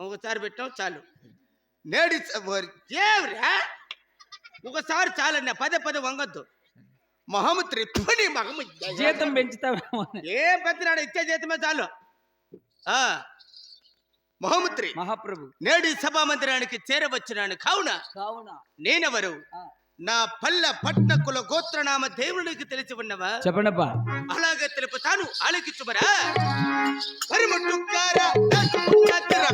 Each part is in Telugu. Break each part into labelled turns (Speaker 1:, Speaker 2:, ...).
Speaker 1: ఒకసారి పెట్టావు చాలు. నేడి ఏమిరా ఒకసారి చాలన్నా పదే పదే వంగొద్దు. మహమ్మద్రి పని మగమ్మ
Speaker 2: జీతం అని.
Speaker 1: ఏం పెద్దనాడు ఇచ్చే జీతమే చాలు. ఆ. మహమ్మద్రి
Speaker 2: మహాప్రభు.
Speaker 1: నేడి సభా మందిరానికి చేరవచ్చున్నాను కావున
Speaker 2: కావున.
Speaker 1: నేనెవరు?
Speaker 2: ఆ,
Speaker 1: నా పల్ల పట్నకుల గోత్రనామ దేవునికి తెలిసి ఉన్నవా?
Speaker 2: చెప్పండప్పా.
Speaker 1: అలాగే తెలుపుతాను ఆలకించుమరా? పరిముట్టుకారా దాచుకున్నదిర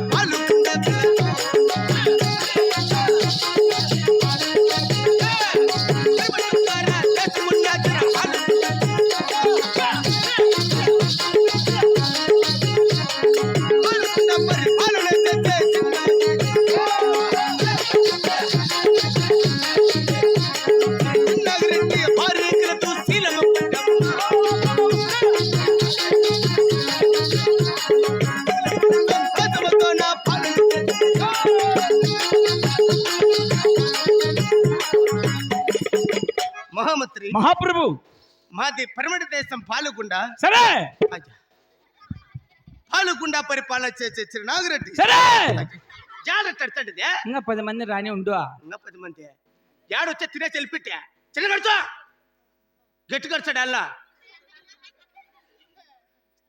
Speaker 2: మహాప్రభు!
Speaker 1: మాది పరమటి దేశం పాలుగుండ.
Speaker 2: సరే.
Speaker 1: పాలుగుండ పరిపాలన చేసే నాగిరెడ్డి.
Speaker 2: సరే!
Speaker 1: జాడట్టడితే
Speaker 2: ఇంకా పది మంది రాని ఉండు.
Speaker 1: ఇంకా పది మంది. యాడొచ్చా తినే చెల్లిపెట్టా చిన్న ఖర్చు గట్టి ఖర్చాడు అల్లా.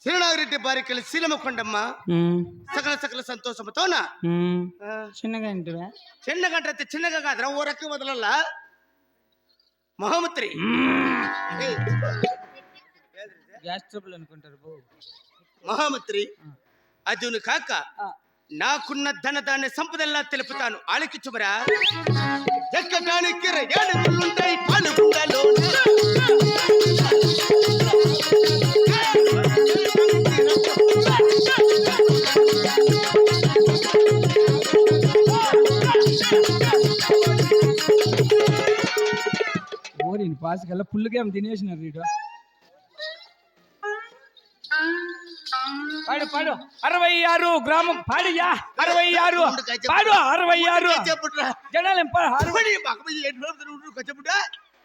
Speaker 1: చిరునాగిరెడ్డి భార్యకెళ్ళి శీలమ కొండమ్మ
Speaker 2: ఉమ్,
Speaker 1: సకల సకల. ఆ,
Speaker 2: చిన్నగా ఇంటివా
Speaker 1: చిన్న గంట అయితే చిన్నగా కాదురా ఓ రక్కి వదలల్లా. మహమ్మత్రి
Speaker 2: గ్యాస్ ట్రబుల్ అనుకుంటారు
Speaker 1: అదును కాక నాకున్న ధనదాన్ని సంపదల్లా తెలుపుతాను. ఆలకించుమరా? ఎక్కడానికి
Speaker 2: ఓరి పాస్ కల్లా ఫుల్ గేమ్ తినేసినారు వీడు పాడు పాడు. అరవై ఆరు గ్రామం. పాడియా అరవై ఆరు. పాడు అరవై ఆరు. జనాలు
Speaker 1: ఉండు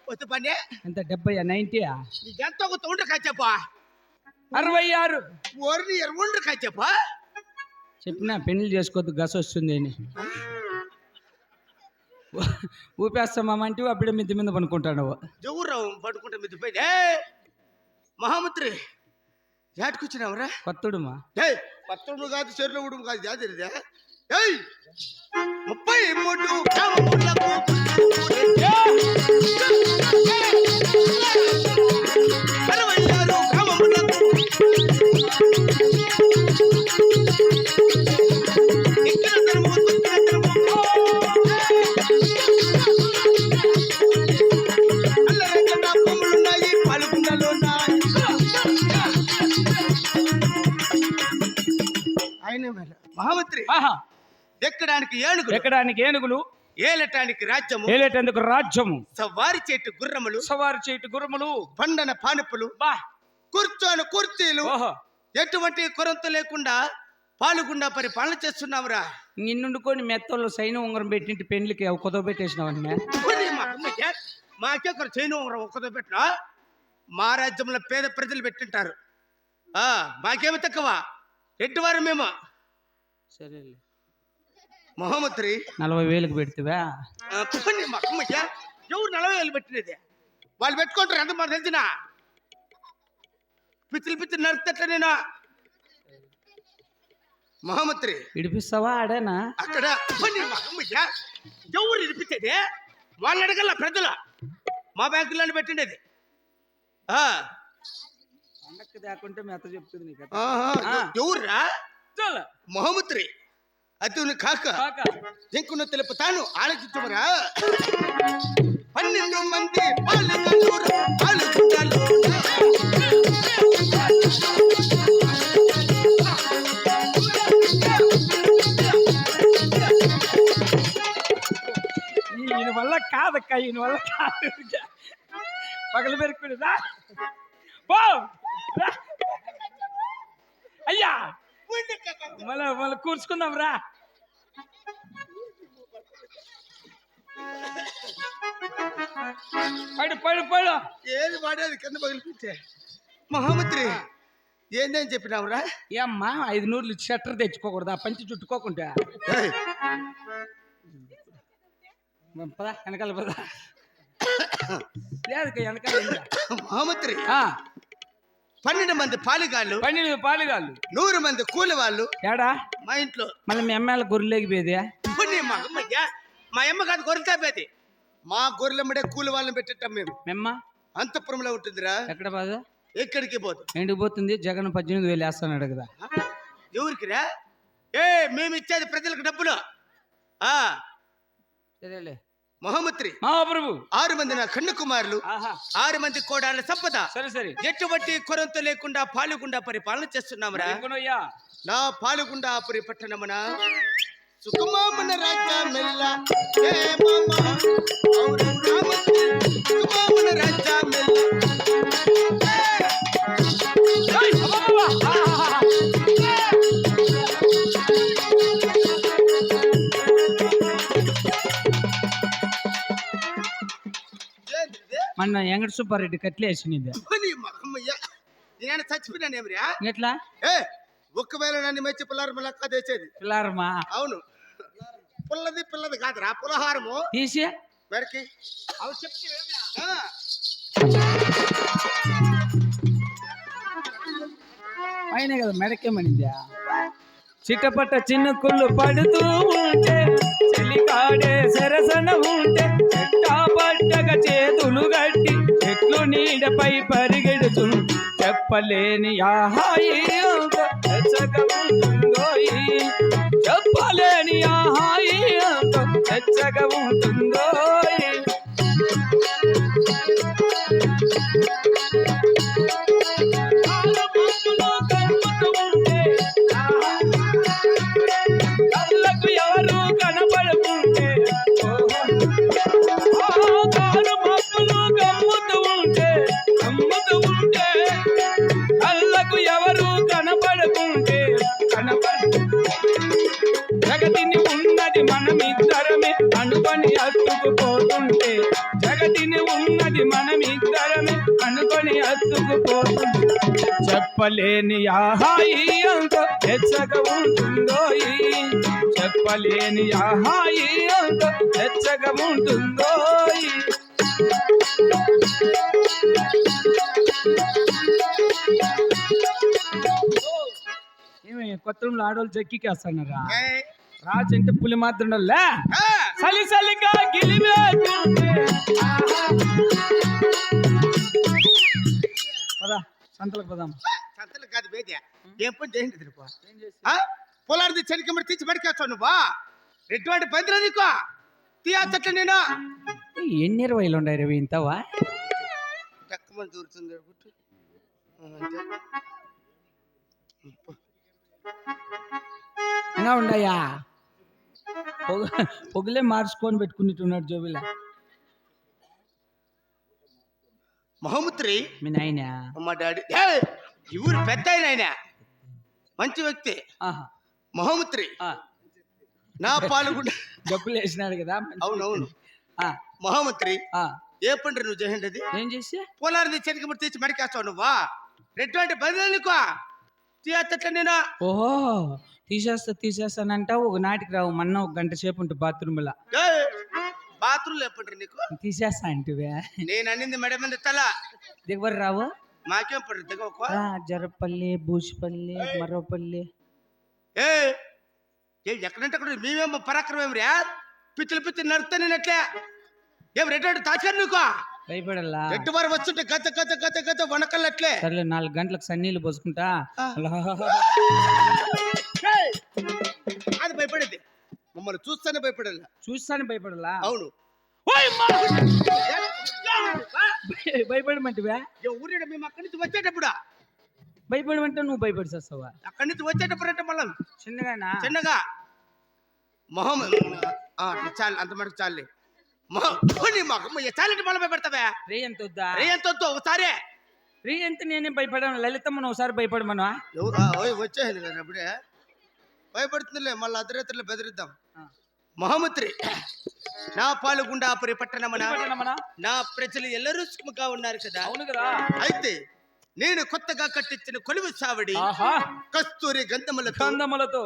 Speaker 1: వస్తే పని
Speaker 2: ఎంత డెబ్బై నైన్టీయా
Speaker 1: నీకెంత ఒక ఉండ్రు కచ్చప్పా?
Speaker 2: అరవై ఆరు.
Speaker 1: ఓరిని ఉండ్రు కచ్చప్పా.
Speaker 2: చెప్పినా పెళ్ళి చేసుకోవద్దు గస వస్తుంది అని. ఊపేస్తామంటే అప్పుడే మిద్ది మీద పనుకుంటాడు
Speaker 1: జవురావు పడుకుంటే మీద పోయి మహామంత్రి ఏటుకొచ్చినావురా?
Speaker 2: కొత్తడుమా?
Speaker 1: ఏయ్ పత్రుడు కాదు చెరువులో ఉడుము కాదు జాతిరిదే ఏయ్! ముప్పై మూడు ఎక్కడానికి ఏనుగులు?
Speaker 2: ఎక్కడానికి ఏనుగులు?
Speaker 1: ఏలటానికి రాజ్యము?
Speaker 2: ఏలేటందుకు రాజ్యము?
Speaker 1: సవారి చెట్టు గుర్రములు?
Speaker 2: సవారు చేటు గుర్రములు?
Speaker 1: పండన పానుపులు?
Speaker 2: బా!
Speaker 1: కూర్చొని కుర్చీలు?
Speaker 2: ఓహో!
Speaker 1: ఎటువంటి కొరంత లేకుండా పాలుగుండా పరిపాలన చేస్తున్నావురా?
Speaker 2: నిన్నుండుకొని మెత్తల్లో సైన్ ఉంగరం పెట్టింటి పెళ్ళికి కుదవ పెట్టేసినావని
Speaker 1: మరి మా అమ్మయ్య, మాకే ఒక చైను ఉంగరం ఒక్కదో పెట్టినా? మా రాజ్యంలో పేద ప్రజలు పెట్టింటారు. ఆ మాకేమి తక్కువ? ఎట్టువారు మేము?
Speaker 2: సరే
Speaker 1: మహమ్మద్రి
Speaker 2: నలభై వేలకు పెడితేవా?
Speaker 1: అమ్మయ్య. ఎవరు నలభై వేలు పెట్టినది? వాళ్ళు పెట్టుకుంటారు ఎంత మాకు తెలిసిన? పిచ్చిలు పిచ్చిలు నరుకుతట్ల నేను. మహమ్మద్రి
Speaker 2: విడిపిస్తావా ఆడేనా?
Speaker 1: అక్కడ అమ్మయ్య. ఎవరు ఇరిపించేది వాళ్ళు అడగల ప్రజలు? మా బ్యాంకులోనే పెట్టిండేది. ఆ,
Speaker 2: పండక్కి దాకుంటే మెత్త చెప్తుంది నీకు.
Speaker 1: ఎవర్రా?
Speaker 2: చాలు.
Speaker 1: మహమ్మద్రి ಅದುನು ಕಾಕ
Speaker 2: ದಿಂಕುನ
Speaker 1: ತಲುಪ ತಾನು ಆಲೋಚಿಸುವರ ಹನ್ನೆರಡು ಮಂದಿ ಬಾಲಕರು ಆಲೋಚಿಸಲು
Speaker 2: ನೀನು ಒಳ್ಳೆ ಕಾದ ಕೈ ಒಳ್ಳೆ ಕಾದ பகல் பேருக்கு போயிடுதா போ ஐயா మళ్ళా మళ్ళీ కూర్చుకుందాం రా. పడు పడు పడు.
Speaker 1: ఏది వాడేది? కింద పగిలిపించే మహామంత్రి ఏందేం చెప్పినావురా?
Speaker 2: ఏమ్మా ఐదు నూరులు షట్టర్ తెచ్చుకోకూడదా? పంచి చుట్టుకోకుండా. పదా వెనకాల పదా. లేదు వెనకాల ఇంకా.
Speaker 1: పన్నెండు మంది పాలిగాళ్ళు
Speaker 2: పన్నెండు పాలుగాళ్ళు.
Speaker 1: నూరు మంది కూలి వాళ్ళు
Speaker 2: ఏడా?
Speaker 1: మా ఇంట్లో.
Speaker 2: మళ్ళీ మీ అమ్మాయిల గొర్రెలేకి పోయేదే?
Speaker 1: పుణ్య మా అమ్మయ్య. మా అమ్మ కాదు తాపేది. మా గొర్రెలమ్మడే కూలి వాళ్ళని పెట్టేటాం మేము.
Speaker 2: మెమ్మ
Speaker 1: అంతపురంలో ఉంటుందిరా.
Speaker 2: ఎక్కడ బాధ?
Speaker 1: ఎక్కడికి పోదు.
Speaker 2: ఎండికి పోతుంది? జగన్ పద్దెనిమిది వేలు వేస్తున్నాడు కదా
Speaker 1: ఎవరికిరా ఏ మేము ఇచ్చేది ప్రజలకు డబ్బులు. ఆ.
Speaker 2: సరేలే.
Speaker 1: మహమ్మత్రి
Speaker 2: మా ప్రభు
Speaker 1: ఆరు మంది నా కన్ను కుమారులు ఆరు మంది కోడాల సంపద.
Speaker 2: సరే సరే.
Speaker 1: ఎటువంటి కొరంత లేకుండా పాలుగుండా పరిపాలన చేస్తున్నామురా నా పాలుగుండాపురి పట్టణమున సుకుమామన రాజా మెల్ల. ఏ
Speaker 2: మొన్న వెంకట సుబ్బారెడ్డి కట్లేసినింది.
Speaker 1: నేను చచ్చిపోయినానేమిరా
Speaker 2: ఎట్లా?
Speaker 1: ఏ ఒక్కవేళ నన్ను మెచ్చి పుల్లారం లెక్క తెచ్చేది.
Speaker 2: పిల్లారమ్మా?
Speaker 1: అవును. పుల్లది పిల్లది కాదురా పులహారము.
Speaker 2: తీసి.
Speaker 1: మెడకి అవి చెప్తే.
Speaker 2: పైన కదా మెడకేమనింది? చిట్టపట్ట చిన్న కుళ్ళు పడుతూ ఉంటే నీడపై పరిగెడుచు చెప్పలేని ఆహాయి చెప్పలేని ఆహాయి అంత వెచ్చగా చెప్పలేని ఆహాయి అంత హెచ్చగా ఉంటుందో చెప్పలేని ఆహాయి అంత హెచ్చగా ఉంటుందో ఏమి కొత్త రూమ్లో ఆడవాళ్ళు జక్కికేస్తున్నారా. రాజు అంటే పులి మాత్రం. సలి సలిగా పదా సంతలకు పదాం
Speaker 1: సంతలు కాదు వేద్య ఏం పని చేయండి తిరుపా పొలాడిది చెనికమ్మడి తీసి పడికేస్తావు నువ్వా? ఎటువంటి పదిలో నీకు? తీయచ్చట్ల నేను?
Speaker 2: ఎన్ని ఇరవైలు ఉన్నాయి రవి ఇంతవా?
Speaker 1: తక్కువ దూరుతుంది.
Speaker 2: ఇంకా ఉండయా పొగ పొగలే మార్చుకొని పెట్టుకున్నట్టున్నాడు జోబిలా.
Speaker 1: మహమ్మత్రి
Speaker 2: మీ నాయన?
Speaker 1: మా డాడీ. ఏయ్! ఈ ఊరు పెద్ద ఆయన ఆయన మంచి వ్యక్తి.
Speaker 2: ఆ,
Speaker 1: నా పాల్గొండ
Speaker 2: డబ్బులు వేసినాడు కదా
Speaker 1: అవునవును.
Speaker 2: ఆ.
Speaker 1: ఏ పండ్రి నువ్వు చేయండి అది
Speaker 2: ఏం చేసి?
Speaker 1: పొలాడిది చెనికమ్మడి తీసి మడికేస్తావు నువ్వా? ఎటువంటి పదిలో నీకు తీయచ్చట్ల నేను.
Speaker 2: ఓహో తీసేస్తా తీసేస్తానంటావు. ఒక నాటికి రావు మొన్న ఒక గంట సేపు ఉంటే బాత్రూమ్లో
Speaker 1: బాత్రూమ్ ఎప్పటి నీకు?
Speaker 2: తీసేస్తా అంటివే.
Speaker 1: నేను అన్నింది మెడ మీద తల.
Speaker 2: దిగబడి రావు?
Speaker 1: మాకేం
Speaker 2: ఆ, జరపల్లి బూసిపల్లి మరోపల్లి
Speaker 1: ఏ ఎక్కడంటే అక్కడ మేమేమో పరాక్రమం రే? పిచ్చలు పిచ్చలు నడుస్తానేనట్లే ఏం రెడ్డి తాచాను నీకు?
Speaker 2: భయపడల్లా?
Speaker 1: రెడ్డి వారు వస్తుంటే గత గత గత గత వనకల్లట్లే
Speaker 2: సర్లే నాలుగు గంటలకు సన్నీళ్ళు పోసుకుంటా!
Speaker 1: అది భయపడేది. మమ్మల్ని చూస్తేనే భయపడాలి.
Speaker 2: చూస్తాను భయపడలా
Speaker 1: అవును.
Speaker 2: భయపడమంటివా?
Speaker 1: ఊరేడు మేము అక్కడి నుంచి వచ్చేటప్పుడు?
Speaker 2: భయపడమంటే నువ్వు భయపడి చేస్తావా?
Speaker 1: అక్కడి నుంచి వచ్చేటప్పుడు అంటే మళ్ళీ
Speaker 2: చిన్నగానా?
Speaker 1: చిన్నగా? మొహం ఆ, చాలు అంత మటుకు చాలే మొహం చాలంటే మళ్ళీ భయపడతావా?
Speaker 2: రే ఎంత వద్దా?
Speaker 1: రే ఎంత వద్దు ఒకసారి.
Speaker 2: రే ఎంత నేనేం భయపడాను? లలితమ్మను ఒకసారి భయపడమను
Speaker 1: ఎవరు? ఆ, ఓయ్ వచ్చేసింది కదా అప్పుడే. భయపడుతుందిలే మళ్ళీ అర్ధరాత్రిలో బెదిరిద్దాం. మహమ్మత్రి నా పాలుగుండాపురి పట్టణమన నా ప్రజలు ఎల్లరూ సుఖముగా ఉన్నారు కదా.
Speaker 2: అవును కదా.
Speaker 1: అయితే నేను కొత్తగా కట్టించిన కొలువు సావడి
Speaker 2: ఆహా.
Speaker 1: కస్తూరి గంధములతో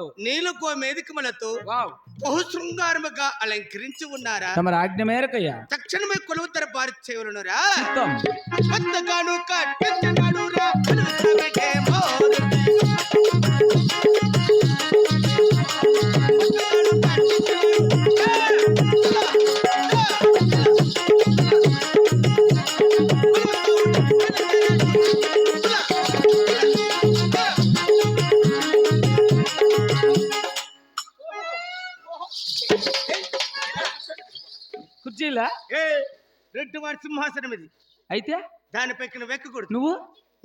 Speaker 1: మేదికములతో
Speaker 2: వావ్.
Speaker 1: బహు శృంగారముగా అలంకరించి ఉన్నారా?
Speaker 2: తమరి ఆజ్ఞ మేరకయ్యా.
Speaker 1: తక్షణమే కొలువు దరబారు చేయనురా
Speaker 2: చిత్తం.
Speaker 1: కొత్తగాను కట్టించినాడురా సింహాసనం ఇది.
Speaker 2: అయితే?
Speaker 1: దాని నువ్వు వెక్కకూడదు
Speaker 2: నువ్వు?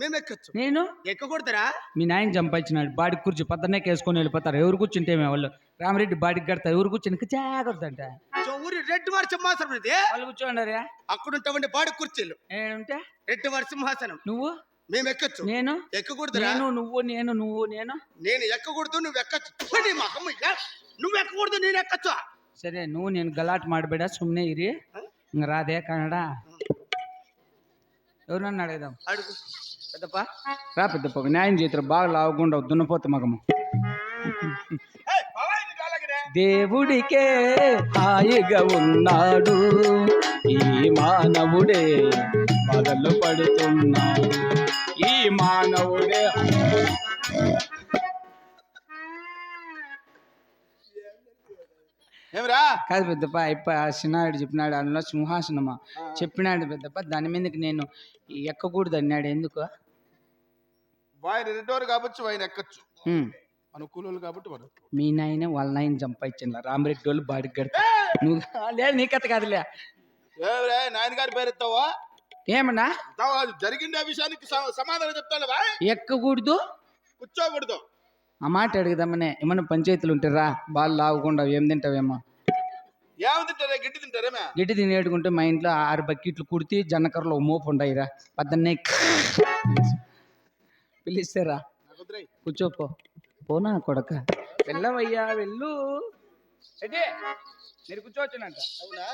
Speaker 1: మేము ఎక్కొచ్చు.
Speaker 2: నేను?
Speaker 1: ఎక్కకూడదురా.
Speaker 2: మీ నాయన చంపించినాడు బాడి కూర్చు పద్దనే కేసుకొని వెళ్ళిపోతారు. ఎవరు కూర్చుంటే మేము వాళ్ళు. రామరెడ్డి బాడికి కడతారు. ఎవరు కూర్చుని జాగ్రత్త
Speaker 1: ఊరి రెడ్ వారి సింహాసనం ఇది.
Speaker 2: వాళ్ళు కూర్చోండి
Speaker 1: అక్కడ ఉంటామండి బాడి కుర్చీలు.
Speaker 2: ఏంటే
Speaker 1: రెడ్ వారి సింహాసనం.
Speaker 2: నువ్వు?
Speaker 1: మేము ఎక్కొచ్చు.
Speaker 2: నేను?
Speaker 1: ఎక్కకూడదు
Speaker 2: నేను నువ్వు నేను నువ్వు నేను?
Speaker 1: నేను ఎక్కకూడదు నువ్వు ఎక్కచ్చు. నువ్వు ఎక్కకూడదు నేను ఎక్కచ్చు?
Speaker 2: సరే నువ్వు నేను గలాట్ ಮಾಡಬೇಡ ಸುಮ್ಮನೆ ఇరి. రాదే ಕನ್ನಡ ఎవరన్నా అడుగుదాం.
Speaker 1: అడుగు.
Speaker 2: పెద్దప్ప. రా పెద్దప్ప ఒక న్యాయం చేతులు బాగా లావకుండా దున్నపోతు మగము. దేవుడికే హాయిగా ఉన్నాడు ఈ మానవుడే బాధలు పడుతున్నాడు. ఈ మానవుడే కాదు పెద్దప్ప అయిప చిన్నాడు చెప్పినాడు అందులో సింహాసనమా? చెప్పినాడు పెద్దప్ప దాని మీదకి నేను ఎక్కకూడదు అన్నాడు. ఎందుకు?
Speaker 3: ఆయన రెండోరు కాబట్టి ఆయన ఎక్కచ్చు.
Speaker 2: హ్మ్.
Speaker 3: అనుకూలం కాబట్టి మనం
Speaker 2: మీ నాయన వాళ్ళ నాయన చంపించిన రామరెడ్డి వాళ్ళు బాడికి కడతా నువ్వు లేదు నీ కథ కాదులే.
Speaker 3: నాయన గారి పేరు ఎత్తావా?
Speaker 2: ఏమన్నా?
Speaker 3: ఆ విషయానికి సమాధానం చెప్తాను
Speaker 2: ఎక్కకూడదు.
Speaker 3: కూర్చోకూడదు.
Speaker 2: ఆ మాట అడుగుదామనే ఏమన్నా పంచాయతీలు ఉంటారా బాగా లావకుండా ఏం తింటావేమో.
Speaker 3: ఏమి తింటారా గిడ్డి తింటారేమే?
Speaker 2: గిడ్డి తినేడుకుంటే మా ఇంట్లో ఆరు బకెట్లు కుడితి జన్నకర్రలో ఓ మోపు ఉండయిరా. పద్దన్నే పిలిస్తారా. కూర్చోపో పోనా కొడక? వెళ్ళవయ్యా వెళ్ళు. ఎటే మీరు కూర్చోవచ్చునంట.
Speaker 3: అవునా?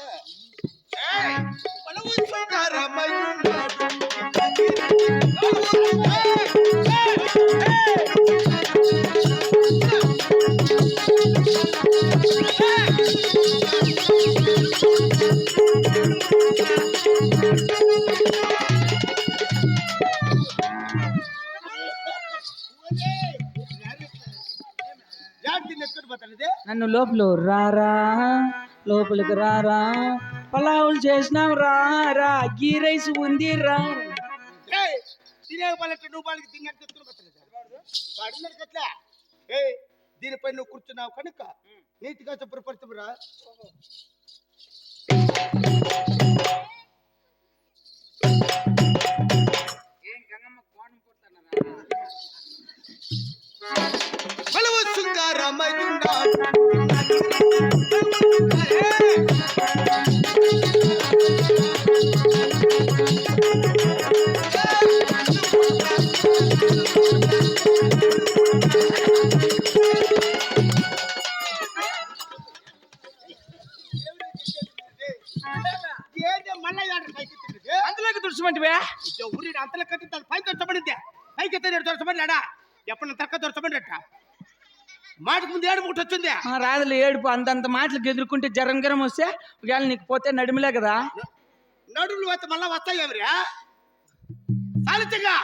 Speaker 2: నన్ను లోపల రారా లోపలికి రారా పలావులు చేసినాం రారా గీ రైస్ ఉంది రా
Speaker 1: తినే పల్లెట్టు నువ్వు వాళ్ళకి తిన్నట్టు ఎట్లా? ఏయ్, దీనిపై నువ్వు కూర్చున్నావు కనుక నీతిగా శుభ్రపరచురా పైకి ఎత్తే దొరచబడినాడా ఎప్పుడు తక్క దొరచబడినట్ట మాటకు ముందు ఏడు ఒకటి వచ్చింది.
Speaker 2: ఆ, రాదులే ఏడుపు. అంతంత మాటలు ఎదుర్కొంటే జ్వరం గరం వస్తే ఒకవేళ నీకు పోతే నడిమిలే కదా.
Speaker 1: నడుములు వస్తే మళ్ళా వస్తాయి ఎవరియా సాలితంగా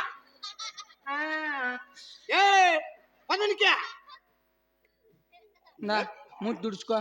Speaker 1: ఏ పదనికే!
Speaker 2: ఇందా, మూతి దుడుచుకో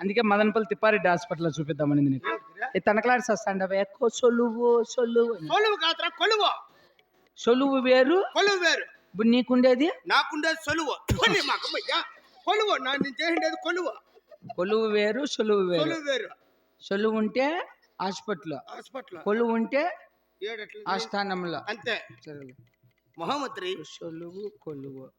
Speaker 2: అందుకే మదనపల్లి తిప్పారెడ్డి హాస్పిటల్లో చూపిద్దామని నీకు. తనకలాడి సస్తాండవే సొలువు సొలువు. అని.
Speaker 1: కొలువు కాదురా కొలువు.
Speaker 2: సొలువు వేరు.
Speaker 1: కొలువు వేరు.
Speaker 2: ఇప్పుడు నీకుండేది?
Speaker 1: నాకుండేది సొలువు. మాకమ్మయ్యా కొలువు నా నేను చేసిండేది కొలువు.
Speaker 2: కొలువు వేరు సొలువు వేరు.
Speaker 1: కొలువు వేరు.
Speaker 2: సొలువు ఉంటే హాస్పిటల్.
Speaker 1: హాస్పిటల్.
Speaker 2: కొలువు ఉంటే
Speaker 1: ఏడు ఎట్లా
Speaker 2: ఆ స్థానంలో
Speaker 1: అంతే.
Speaker 2: సరేలే.
Speaker 1: మహమ్మత్రి
Speaker 2: సొలుగు కొలువు.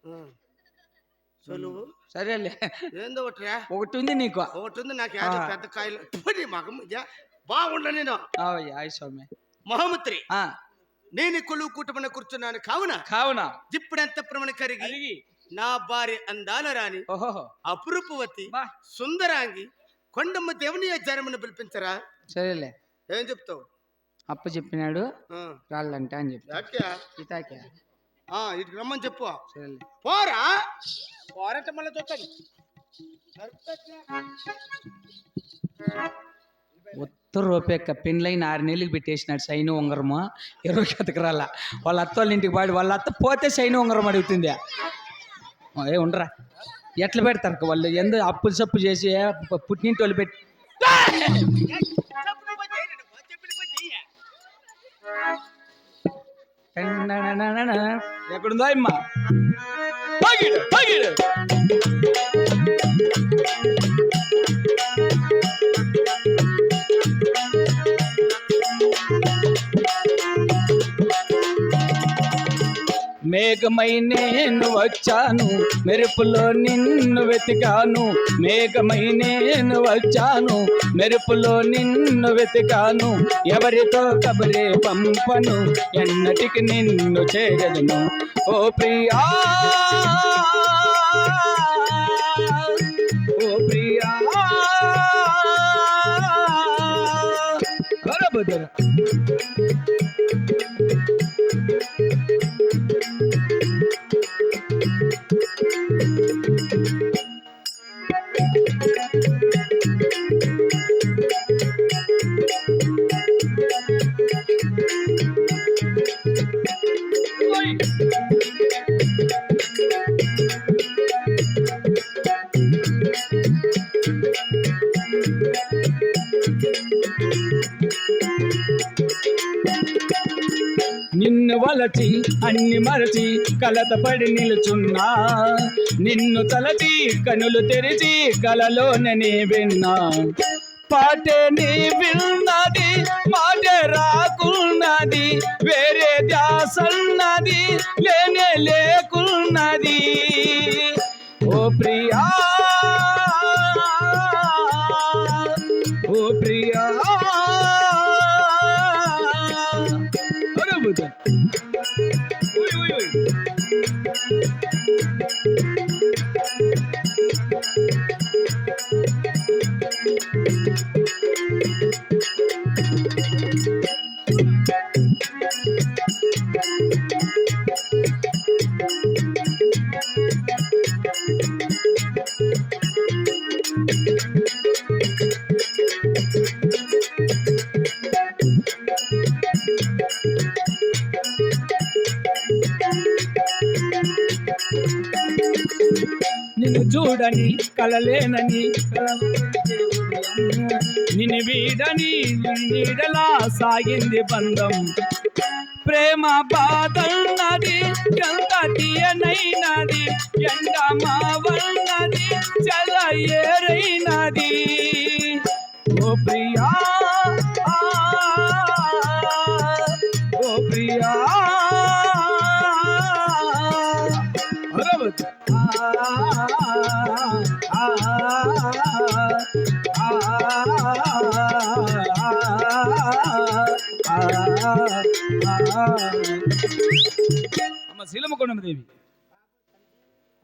Speaker 1: సొలువు.
Speaker 2: సరేలే.
Speaker 1: ఏందో ఒకటిరా
Speaker 2: ఒకటి ఉంది నీకు.
Speaker 1: ఒకటి ఉంది నాకు. పెద్ద కాయలు. పోనీ మగం బాగుండ నేను.
Speaker 2: స్వామి.
Speaker 1: మహమ్మత్రి
Speaker 2: ఆ,
Speaker 1: నేను కొలువు కూటమన కూర్చున్నాను కావున?
Speaker 2: కావున.
Speaker 1: జిప్పుడంత ప్రమణ కరిగి? నా భార్య అందాల రాణి
Speaker 2: ఓహో
Speaker 1: అపురూపవతి
Speaker 2: బా.
Speaker 1: సుందరాంగి కొండమ్మ దేవుని జనమును పిలిపించరా?
Speaker 2: సరేలే.
Speaker 1: ఏం చెప్తావు?
Speaker 2: అప్ప చెప్పినాడు రాళ్ళంట అని చెప్పి? ఇతాకే
Speaker 1: ఇటు రమ్మని చెప్పు.
Speaker 2: సరేలే.
Speaker 1: పోరా? పోరంటే మళ్ళీ చూస్తాను.
Speaker 2: ఉత్తర రూపాయక్క పెళ్ళైన ఆరు నెలలకు పెట్టేసినాడు సైను ఉంగరము ఇరవై ఎతకరాల వాళ్ళ అత్త వాళ్ళ ఇంటికి పాడి వాళ్ళ అత్త పోతే సైను ఉంగరం అడుగుతుంది ఆ, ఏ ఉండరా ఎట్లా పెడతారు అక్క వాళ్ళు ఎందు అప్పులు సప్పు చేసి పు- పుట్టింటి వాళ్ళు పెట్టి ఎక్కడుందో అమ్మ మేఘమై నేను వచ్చాను. మెరుపులో నిన్ను వెతికాను. మేఘమై నేను వచ్చాను. మెరుపులో నిన్ను వెతికాను. ఎవరితో కబరే పంపను? ఎన్నటికి నిన్ను చేరదును ఓ ప్రియా ఓ ప్రియా. అన్ని మరచి కలతపడి నిలుచున్నా. నిన్ను తలచి కనులు తెరిచి కలలోనే నీ విన్నా. పాటే నీ విన్నది మాటే రాకున్నది వేరే ధ్యాసన్నది లేనే లేకున్నది. ఓ ప్రియా చూడని కలలేనని నిన్ను వీడని నీడలా సాగింది బంధం. ప్రేమ బాధన్నది ఎంత తీయనైనది ఎండ మావన్నది చల ఏరైనది. ఓ ప్రియా అమ్మ శీలమ్మ